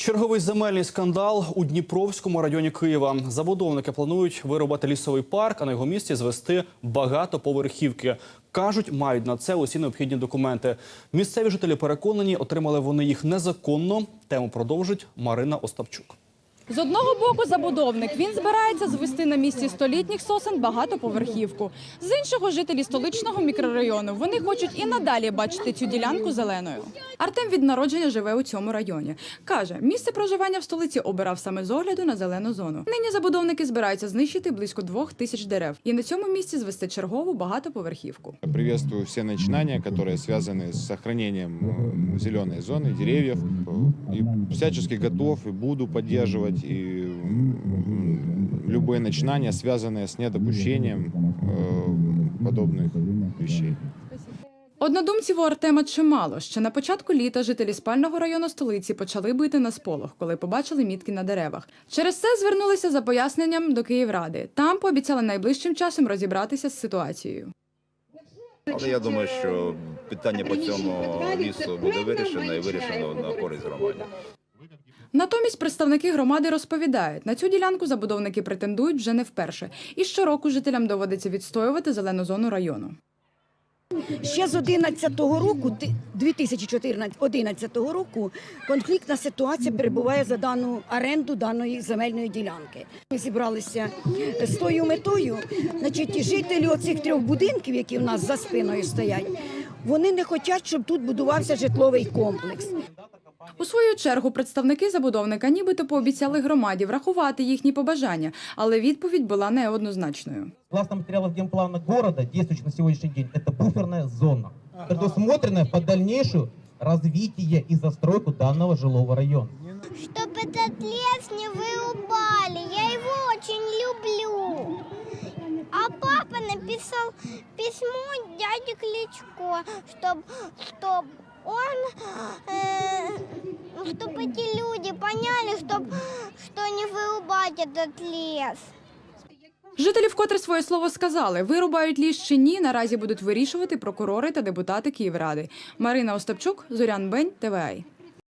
Черговий земельний скандал у Дніпровському районі Києва. Забудовники планують вирубати лісовий парк, а на його місці звести багатоповерхівки. Кажуть, мають на це усі необхідні документи. Місцеві жителі переконані, отримали вони їх незаконно. Тему продовжить Марина Остапчук. З одного боку забудовник. Він збирається звести на місці столітніх сосен багатоповерхівку. З іншого жителі столичного мікрорайону. Вони хочуть і надалі бачити цю ділянку зеленою. Артем від народження живе у цьому районі. Каже, місце проживання в столиці обирав саме з огляду на зелену зону. Нині забудовники збираються знищити близько двох тисяч дерев і на цьому місці звести чергову багатоповерхівку. Приветствую все начинания, которые связаны с сохранением э, зеленой зоны, деревьев. Э, И всячески готов и буду поддерживать и м, любые начинания, связанные с недопущением э, подобных вещей. Однодумців у Артема чимало. Ще на початку літа жителі спального району столиці почали бити на сполох, коли побачили мітки на деревах. Через це звернулися за поясненням до Київради. Там пообіцяли найближчим часом розібратися з ситуацією. Але я думаю, що питання по цьому лісу буде вирішено і вирішено на користь громаді. Натомість представники громади розповідають, на цю ділянку забудовники претендують вже не вперше, і щороку жителям доводиться відстоювати зелену зону району. Ще з 11-го року, ти- 2011 року, конфліктна ситуація перебуває за дану оренду даної земельної ділянки. Ми зібралися з тою метою, значить, жителі оцих трьох будинків, які в нас за спиною стоять, вони не хочуть, щоб тут будувався житловий комплекс. У свою чергу представники забудовника нібито пообіцяли громаді врахувати їхні побажання, але відповідь була неоднозначною. Согласно материалов генплана города, действующий на сегодняшний день, это буферная зона, предусмотренная под дальнейшее развитие и застройку данного жилого района. Чтоб этот лес не вырубали. написал письмо дяде Кличко, чтоб, чтоб он, э, чтоб эти люди поняли, чтоб, что не вырубать этот лес. Жителі вкотре своє слово сказали: вирубають ліс чи ні, наразі будуть вирішувати прокурори та депутати Київради. Марина Остапчук, Зорян Бень, ТВА.